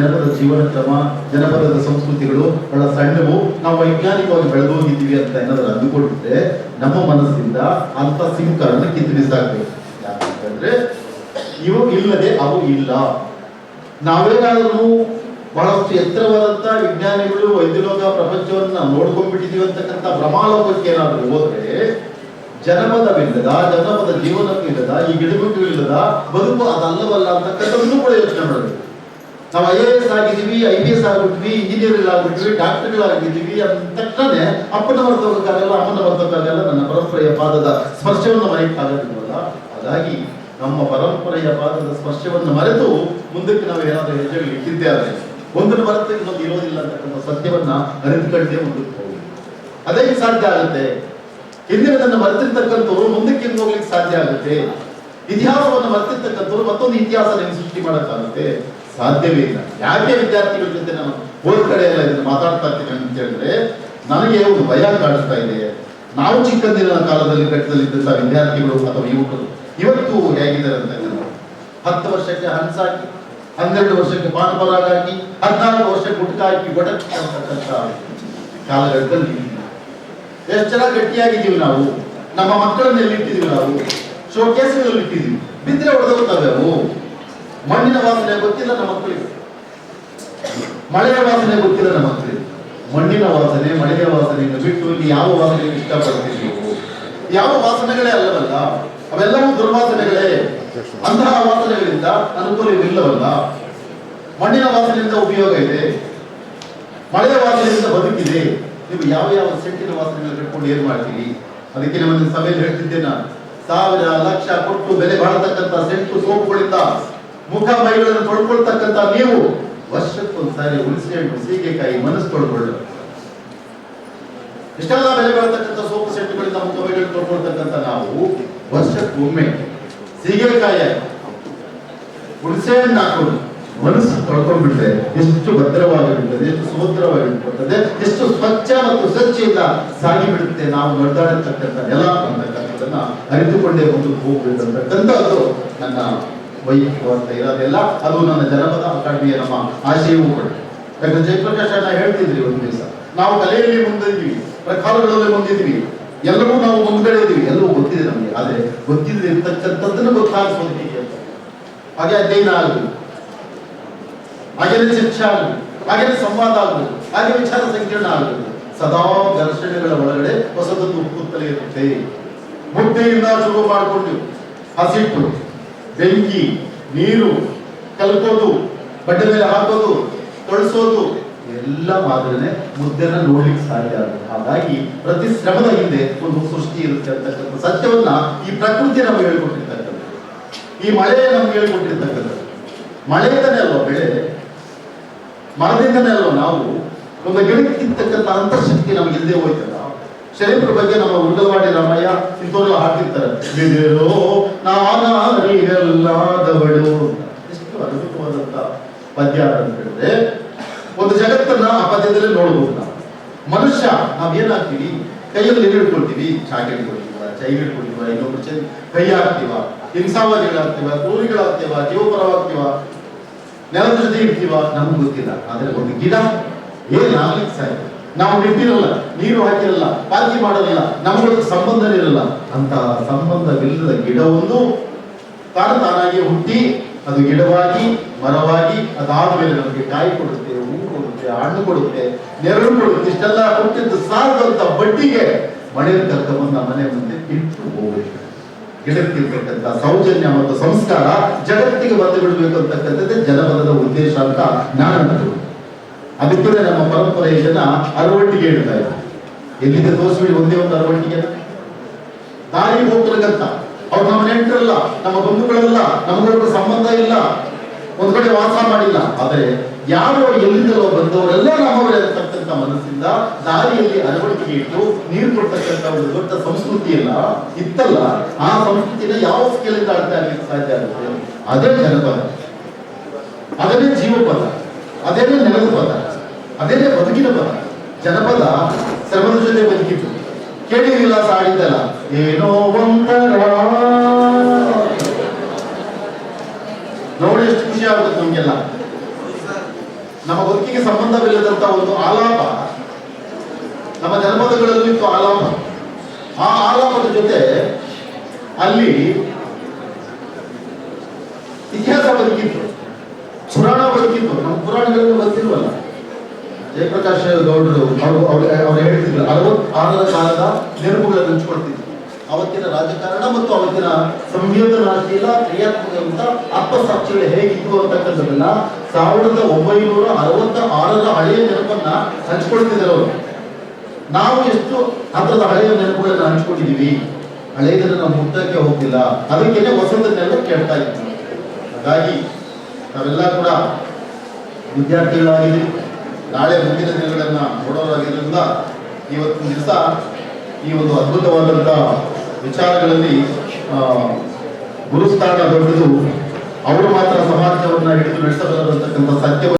ಜನಪದ ಜೀವನ ಕ್ರಮ, ಜನಪದದ ಸಂಸ್ಕೃತಿಗಳು ಬಹಳ ಸಣ್ಣವು ನಾವು ವೈಜ್ಞಾನಿಕವಾಗಿ ಬೆಳೆದು ಹೋಗಿದ್ದೀವಿ ಅಂತ ಏನಾದ್ರು ಅಂದುಕೊಂಡ್ರೆ ನಮ್ಮ ಮನಸ್ಸಿಂದ ಅಂತ ಸಿಂಕರನ್ನು ಕಿತ್ತು ಬಿಸಾಕ್ಬೇಕು. ಯಾಕಂತಂದ್ರೆ ಇವು ಇಲ್ಲದೆ ಅವು ಇಲ್ಲ. ನಾವೇನಾದ್ರೂ ಬಹಳಷ್ಟು ಎತ್ತರವಾದಂತ ವಿಜ್ಞಾನಿಗಳು, ವೈದ್ಯಲೋಕ ಪ್ರಪಂಚವನ್ನ ನೋಡ್ಕೊಂಡ್ಬಿಟ್ಟಿದೀವಿ ಅಂತಕ್ಕಂಥ ಭ್ರಮಾಲೋಕಕ್ಕೆ ಏನಾದ್ರು ಹೋದ್ರೆ ಜನಪದವಿಲ್ಲದ ಜನಪದ ಜೀವನವಿಲ್ಲದ ಈ ಗಿಡಮುಟ್ಟು ಇಲ್ಲದ, ಬದುಕು ಅದಲ್ಲವಲ್ಲ ಅಂತಕ್ಕಂಥದ್ದನ್ನು ಕೂಡ ಯೋಚನೆ ಮಾಡಬೇಕು. ನಾವು ಐ ಎ ಎಸ್ ಆಗಿದ್ದೀವಿ ಐ ಪಿ ಎಸ್ ಆಗ್ಬಿಟ್ವಿ ಇಂಜಿನಿಯರ್ ಆಗ್ಬಿಟ್ವಿ ಡಾಕ್ಟರ್ಗಳಾಗಿದ್ದೀವಿ ಅಂದ ತಕ್ಷಣ ಅಪ್ಪನ ವರ್ತಕ್ಕಾಗಲ್ಲ ಅಮ್ಮನ ವರ್ತಕ್ಕಾಗಲ್ಲ ನನ್ನ ಪರಂಪರೆಯ ಪಾದದ ಸ್ಪರ್ಶವನ್ನು ಮರೆಯಕ್ಕಾಗೋದಿಲ್ವಲ್ಲ? ಹಾಗಾಗಿ ನಮ್ಮ ಪರಂಪರೆಯ ಪಾದದ ಸ್ಪರ್ಶವನ್ನು ಮರೆತು ಮುಂದಕ್ಕೆ ನಾವು ಏನಾದರೂ ಹೆಜ್ಜೆಗಳು ಇಟ್ಟಿದ್ದೇ ಆದರೆ ಒಂದನ್ನು ಮರೆತು ಇನ್ನೊಂದು ಇರೋದಿಲ್ಲ ಅಂತಕ್ಕಂಥ ಸತ್ಯವನ್ನ ಅರಿತುಕೊಂಡೇ ಮುಂದಕ್ಕೆ ಹೋಗಿ ಅದೇ ಸಾಧ್ಯ ಆಗುತ್ತೆ. ಹಿಂದಿನದನ್ನು ಮರೆತಿರ್ತಕ್ಕಂಥವ್ರು ಮುಂದಕ್ಕೆ ಹೆಂಗ್ ಹೋಗ್ಲಿಕ್ಕೆ ಸಾಧ್ಯ ಆಗುತ್ತೆ. ಇತಿಹಾಸವನ್ನು ಮರೆತಿರ್ತಕ್ಕಂಥವ್ರು ಮತ್ತೊಂದು ಇತಿಹಾಸ ನಿಮ್ಗೆ ಸೃಷ್ಟಿ ಮಾಡೋಕ್ಕಾಗುತ್ತೆ. ಸಾಧ್ಯವೇ ಇಲ್ಲ ಯಾಕೆ ವಿದ್ಯಾರ್ಥಿಗಳ ಜೊತೆ ನಾನು ಹೋದ ಕಡೆ ಎಲ್ಲ ಇದನ್ನು ಮಾತಾಡ್ತಾ ಇರ್ತೀನಿ ಅಂತ ಹೇಳಿದ್ರೆ, ನನಗೆ ಒಂದು ಭಯ ಕಾಣಿಸ್ತಾ ಇದೆ. ನಾವು ಚಿಕ್ಕಂದಿನ ಕಾಲದಲ್ಲಿ ಕಟ್ಟದಲ್ಲಿದ್ದಂಥ ವಿದ್ಯಾರ್ಥಿಗಳು ಅಥವಾ ಯುವಕರು ಇವತ್ತು ಹೇಗಿದ್ದಾರೆ ಅಂತ ಹತ್ತು ವರ್ಷಕ್ಕೆ ಹನ್ಸಾಕಿ ಹನ್ನೆರಡು ವರ್ಷಕ್ಕೆ ಪಾನ್ಪರಾಗ ಹಾಕಿ, ಹದಿನಾಲ್ಕು ವರ್ಷಕ್ಕೆ ಗುಟ್ಕ ಹಾಕಿ ಗೊಡಕ್ಕೆ ಅಂತಕ್ಕಂಥ ಕಾಲಘಟ್ಟದಲ್ಲಿ ಎಷ್ಟು ಜನ ಗಟ್ಟಿಯಾಗಿದ್ದೀವಿ ನಾವು, ನಮ್ಮ ಮಕ್ಕಳನ್ನೆಲ್ಲಿ ಇಟ್ಟಿದ್ದೀವಿ ನಾವು ಶೋಕೇಸ್ಗಳಲ್ಲಿ ಇಟ್ಟಿದ್ದೀವಿ ಬಿದ್ದರೆ ಹೊಡೆದೋಗ್ತವೆ ಅವು. ಮಣ್ಣಿನ ವಾಸನೆ ಗೊತ್ತಿಲ್ಲ ನಮ್ಮ ಮಕ್ಕಳಿಗೆ. ಮಳೆಯ ವಾಸನೆ ಗೊತ್ತಿಲ್ಲ ನಮ್ಮ ಮಕ್ಕಳಿಗೆ. ಮಣ್ಣಿನ ವಾಸನೆ, ಮಳೆಯ ವಾಸನೆಯನ್ನು ಬಿಟ್ಟು ಇಲ್ಲಿ ಯಾವ ವಾಸನೆ ಇಷ್ಟಪಡ್ತೀವಿ ಯಾವ ವಾಸನೆಗಳೇ ಅಲ್ಲವಲ್ಲ, ಅವೆಲ್ಲವೂ ದುರ್ವಾಸನೆಗಳೇ. ಅಂತಹ ವಾಸನೆಗಳಿಂದ ಅನುಕೂಲವಿಲ್ಲವಲ್ಲ. ಮಣ್ಣಿನ ವಾಸನೆಯಿಂದ ಉಪಯೋಗ ಇದೆ. ಮಳೆಯ ವಾಸನೆಯಿಂದ ಬದುಕಿದೆ. ನೀವು ಯಾವ ಯಾವ ಸೆಟ್ಟಿನ ವಾಸನೆಗಳನ್ನು ಕಟ್ಕೊಂಡು ಏನ್ ಮಾಡ್ತೀವಿ ಅದಕ್ಕೆ ನಮ್ಮ ಸಭೆಯಲ್ಲಿ ಹೇಳ್ತಿದ್ದೆ ನಾನು. ಸಾವಿರ ಲಕ್ಷ ಕೊಟ್ಟು ಬೆಲೆ ಬಾಳತಕ್ಕಂಥ ಸೆಂಟು ಸೋಪುಗಳಿಂದ ಮುಖ ಮೈಗಳನ್ನು ತೊಳ್ಕೊಳ್ತಕ್ಕಂತ ನೀವು ವರ್ಷಕ್ಕೊಂದ್ಸಾರಿ ಹುಣಸೆಹಣ್ಣು, ಸೀಗೆಕಾಯಿ, ಮನಸ್ಸು ತೊಳ್ಕೊಳ್ಳ ಇಷ್ಟೆಲ್ಲ ಬೆಲೆ ಬರತಕ್ಕಂಥ ಸೋಪ್ ಸೆಟ್ಗಳಿಂದ ಮುಖ ಮೈಗಳನ್ನು ತೊಳ್ಕೊಳ್ತಕ್ಕಂತ ನಾವು ವರ್ಷಕ್ಕೊಮ್ಮೆ ಸೀಗೆಕಾಯಿ ಹುಣಸೆಹಣ್ಣು ಹಾಕೊಂಡು ಮನಸ್ಸು ತೊಳ್ಕೊಂಡ್ಬಿಟ್ರೆ ಎಷ್ಟು ಭದ್ರವಾಗಿರುತ್ತದೆ, ಎಷ್ಟು ಸುಭದ್ರವಾಗಿರ್ತದೆ, ಎಷ್ಟು ಸ್ವಚ್ಛ ಮತ್ತು ಸ್ವಚ್ಛೆಯಿಂದ ಸಾಗಿಬಿಡುತ್ತೆ ನಾವು ನಡೆದಾಡತಕ್ಕಂಥ ನೆಲ ಅಂತಕ್ಕಂಥದ್ದನ್ನ ಅರಿತುಕೊಂಡೇ ಮುಂದಕ್ಕೆ ಹೋಗ್ಬೇಕಂತಕ್ಕಂಥದ್ದು ನನ್ನ ವೈಯಕ್ತಿಕವಾದ ಇರೋದೆಲ್ಲ ಅದು ನನ್ನ ಜನಪದ ಅಕಾಡೆಮಿಯ ನಮ್ಮ ಆಶಯವೂ ಕೂಡ. ಯಾಕಂದ್ರೆ ಜಯಪ್ರಕಾಶ್ ಅಣ್ಣ ಹೇಳ್ತಿದ್ರಿ ಒಂದು ದಿವಸ, ನಾವು ಕಲೆಯಲ್ಲಿ ಮುಂದಿದ್ವಿ ಪ್ರಕಾರಗಳಲ್ಲಿ ಮುಂದಿದ್ವಿ ಎಲ್ಲವೂ ನಾವು ಮುಂದ್ಗಡೆ ಇದ್ವಿ ಎಲ್ಲವೂ ಗೊತ್ತಿದೆ ನಮಗೆ. ಆದ್ರೆ ಗೊತ್ತಿಲ್ಲದೆ ಇರ್ತಕ್ಕಂಥದ್ದನ್ನು ಗೊತ್ತಾಗಿಸೋದು ಹೀಗೆ ಅಂತ. ಹಾಗೆ ಅಧ್ಯಯನ ಆಗಬೇಕು ಹಾಗೇನೆ ಚರ್ಚೆ ಆಗಬೇಕು ಹಾಗೇನೆ ಸಂವಾದ ಆಗಬೇಕು ಹಾಗೆ ವಿಚಾರ ಸಂಕಿರಣ ಆಗಬೇಕು ಸದಾ ಘರ್ಷಣೆಗಳ ಒಳಗಡೆ ಹೊಸದೊಂದು ಉಪ್ಪುತ್ತಲೇ ಇರುತ್ತೆ. ಮುದ್ದೆಯಿಂದ ಶುರು ಮಾಡಿಕೊಂಡು ಹಸಿಟ್ಟು. ಬೆಂಕಿ, ನೀರು ಕಲ್ಕೋದು, ಬಟ್ಟೆ ಮೇಲೆ ಹಾಕೋದು, ತೊಳಸೋದು, ಎಲ್ಲ ಮಾತ್ರನೇ ಮುದ್ದೆನ ನೋಡ್ಲಿಕ್ಕೆ ಸಾಧ್ಯ ಆಗುತ್ತೆ. ಹಾಗಾಗಿ ಪ್ರತಿ ಶ್ರಮದ ಹಿಂದೆ ಒಂದು ಸೃಷ್ಟಿ ಇರುತ್ತೆ ಅಂತಕ್ಕಂಥ ಸತ್ಯವನ್ನ ಈ ಪ್ರಕೃತಿ ನಮ್ಗೆ ಹೇಳ್ಕೊಟ್ಟಿರ್ತಕ್ಕಂಥದ್ದು. ಈ ಮಳೆ ನಮ್ಗೆ ಹೇಳ್ಕೊಟ್ಟಿರ್ತಕ್ಕಂಥದ್ದು. ಮಳೆಯಿಂದನೇ ಅಲ್ವಾ ಬೆಳೆ? ಮರದಿಂದನೇ ಅಲ್ವಾ ನಾವು? ಒಂದು ಗಿಡಕ್ಕಿರ್ತಕ್ಕಂಥ ಅಂತರ್ಶಕ್ತಿ ನಮ್ಗೆ ಇಲ್ಲದೆ ಹೋಯ್ತಲ್ಲ. ಶರೀಫ್ರ ಬಗ್ಗೆ ನಮ್ಮ ಉಂಡವಾಡಿ ರಾಮಯ್ಯ ಇಂಥವ್ರೆಲ್ಲ ಹಾಕಿರ್ತಾರೆ. ಬಿದಿರೋ ನಾನಾರಿಗಲ್ಲಾದವಳು ಎಷ್ಟು ಅದ್ಭುತವಾದಂತ ಪದ್ಯ ಅಂತ ಹೇಳಿದ್ರೆ, ಒಂದು ಜಗತ್ತನ್ನ ಆ ಪದ್ಯದಲ್ಲೇ ನೋಡಬಹುದು ನಾವು. ಮನುಷ್ಯ ನಾವ್ ಏನಾಗ್ತೀವಿ ಕೈಯಲ್ಲಿ ಏನು ಹಿಡ್ಕೊಳ್ತೀವಿ, ಚಾಕೆ ಹಿಡ್ಕೊಳ್ತೀವ ಚೈ ಹಿಡ್ಕೊಳ್ತೀವ, ಇನ್ನೊಬ್ರು ಚೈ ಕೈ ಹಾಕ್ತೀವ, ಹಿಂಸಾವಾದಿಗಳಾಗ್ತೀವ, ಕ್ರೂರಿಗಳಾಗ್ತೀವ, ಜೀವಪರವಾಗ್ತೀವ, ನೆಲದ ಜೊತೆ ಇರ್ತೀವ ನಮ್ಗೆ ಗೊತ್ತಿಲ್ಲ. ಆದ್ರೆ ಒಂದು ಗಿಡ ಏನಾಗ್ಲಿಕ್ಕೆ ಸಾಧ್ಯ? ನಾವು ನಿಂತಿರಲ್ಲ ನೀರು ಹಾಕಿರಲ್ಲ, ಪಾಲ್ಕಿ ಮಾಡಲಿಲ್ಲ ನಮ್ಮಗಳ ಸಂಬಂಧನೇ ಇರಲ್ಲ. ಅಂತ ಸಂಬಂಧವಿಲ್ಲದ ಗಿಡವೊಂದು ತಾನು ತಾನಾಗಿ ಹುಟ್ಟಿ, ಅದು ಗಿಡವಾಗಿ, ಮರವಾಗಿ, ಅದಾದ ಮೇಲೆ ನಮಗೆ ಕಾಯಿ ಕೊಡುತ್ತೆ ಹೂ ಕೊಡುತ್ತೆ, ಹಣ್ಣು ಕೊಡುತ್ತೆ, ನೆರಳು ಕೊಡುತ್ತೆ, ಇಷ್ಟೆಲ್ಲ ಹುಟ್ಟಿದ್ದು ಸಾಕಂತ ಬಡ್ಡಿಗೆ ಮಳೆ ಕರ್ಕೊಂಡ್ಬಂದು ನಮ್ಮ ಮನೆ ಮುಂದೆ ಇಟ್ಟು ಹೋಗ್ಬೇಕು. ಗಿಡಕ್ಕಿರ್ತಕ್ಕಂಥ ಸೌಜನ್ಯ ಮತ್ತು ಸಂಸ್ಕಾರ ಜಗತ್ತಿಗೆ ಬಂದು ಬಿಡಬೇಕು ಅಂತಕ್ಕಂಥದ್ದೇ ಜನಪದದ ಉದ್ದೇಶ ಅಂತ ನಾನು ಅದಕ್ಕೆ ನಮ್ಮ ಪರಂಪರೆಯ ಜನ ಅರವಟ್ಟಿಗೆ ಹೇಳ್ತಾ ಇದ್ದಾರೆ. ಎಲ್ಲಿಂದ ಒಂದೇ ಒಂದು ಅರವಟ್ಟಿಗೆ ದಾರಿ ಹೋಗ್ಲಿಕ್ಕಂತ ಅವ್ರು ನಮ್ಮ ನೆಂಟರಲ್ಲ, ನಮ್ಮ ಬಂಧುಗಳಲ್ಲ ನಮಗೊಂದು ಸಂಬಂಧ ಇಲ್ಲ. ಒಂದ್ ಕಡೆ ವಾಸ ಮಾಡಿಲ್ಲ. ಆದರೆ ಯಾರು ಎಲ್ಲಿಂದಲೋ ಬಂದವರೆಲ್ಲ ನಮ್ಮವರೇ ಅಂತಕ್ಕಂಥ ಮನಸ್ಸಿಂದ ದಾರಿಯಲ್ಲಿ ಅಳವಡಿಕೆ ಇಟ್ಟು ನೀರು ಕೊಡ್ತಕ್ಕಂಥ ಒಂದು ದೊಡ್ಡ ಸಂಸ್ಕೃತಿ ಇಲ್ಲ ಇತ್ತಲ್ಲ, ಆ ಸಂಸ್ಕೃತಿನ ಯಾವ ಸ್ಕೇಲಿಂದ ಅಳತೆ ಸಾಧ್ಯ ಆಗುತ್ತೆ ಅದೇ ಜನಪದ. ಅದನ್ನೇ ಜೀವಪದ. ಅದೇನೇ ನೆಲದ ಪದ. ಅದೇನೇ ಬದುಕಿನ ಪದ ಜನಪದ ಶ್ರಮದ ಜೊತೆ ಬದುಕಿತ್ತು. ಕೇಳಿರಲಿಲ್ಲ ಸಾಡಿದ್ದಲ್ಲ ಏನೋ ಒಂಥರ. ನೋಡಿ ಎಷ್ಟು ಖುಷಿ ಆಗುತ್ತೆ ನಮ್ಗೆಲ್ಲ. ನಮ್ಮ ಬದುಕಿಗೆ ಸಂಬಂಧವಿಲ್ಲದಂತ ಒಂದು ಆಲಾಪ. ನಮ್ಮ ಜನಪದಗಳಲ್ಲೂ ಇತ್ತು ಆಲಾಪ. ಆ ಆಲಾಪದ ಜೊತೆ ಅಲ್ಲಿ ಇತಿಹಾಸ ಬದುಕಿತ್ತು. ಪುರಾಣ ಬದುಕಿತ್ತು. ನಮ್ಮ ಪುರಾಣಗಳನ್ನು ಗೊತ್ತಿಲ್ವಲ್ಲ ಜಯಪ್ರಕಾಶ್ ಗೌಡರು ಅವರು, ಅವ್ರು, ಅವರು ಹೇಳ್ತಿದ್ರು. ಅರವತ್ತಾರರ ಕಾಲದ ನೆನಪುಗಳನ್ನು ಹಂಚಿಕೊಳ್ತಿದ್ರು. ಅವತ್ತಿನ ರಾಜಕಾರಣ ಮತ್ತು ಅವತ್ತಿನ ಸಂವೇದನಾಶೀಲ ಕ್ರಿಯಾತ್ಮಕ ಆತ್ಮಸಾಕ್ಷಿಗಳು ಹೇಗಿತ್ತು ಅಂತಕ್ಕಂಥದ್ದನ್ನ ಸಾವಿರದ ಒಂಬೈನೂರ ಅರವತ್ತ ಆರರ ಹಳೆಯ ನೆನಪನ್ನ ಹಂಚ್ಕೊಳ್ತಿದ್ರು ಅವರು. ನಾವು ಎಷ್ಟು ಹತ್ರದ ಹಳೆಯ ನೆನಪುಗಳನ್ನ ಹಂಚ್ಕೊಂಡಿದೀವಿ? ಹಳೆಯದನ್ನ ನಾವು ಮುಟ್ಟಕ್ಕೆ ಹೋಗ್ತಿಲ್ಲ ಅದಕ್ಕೇನೆ ಹೊಸದನ್ನೆಲ್ಲ ಕೇಳ್ತಾ ಇದ್ವಿ. ಹಾಗಾಗಿ ನಾವೆಲ್ಲ ಕೂಡ ವಿದ್ಯಾರ್ಥಿಗಳಾಗಿದ್ದೀವಿ. ನಾಳೆ ಮುಂದಿನ ದಿನಗಳನ್ನ ನೋಡೋದಾಗಿದ್ದರಿಂದ ಇವತ್ತಿನ ದಿವಸ ಈ ಒಂದು ಅದ್ಭುತವಾದಂಥ ವಿಚಾರಗಳಲ್ಲಿ ಗುರುಸ್ಥಾನ ದೊಡ್ಡದು. ಅವರು ಮಾತ್ರ ಸಮಾಜವನ್ನ ಹಿಡಿದು ನಡೆಸಬಾರದಂತಕ್ಕಂಥ ಸತ್ಯ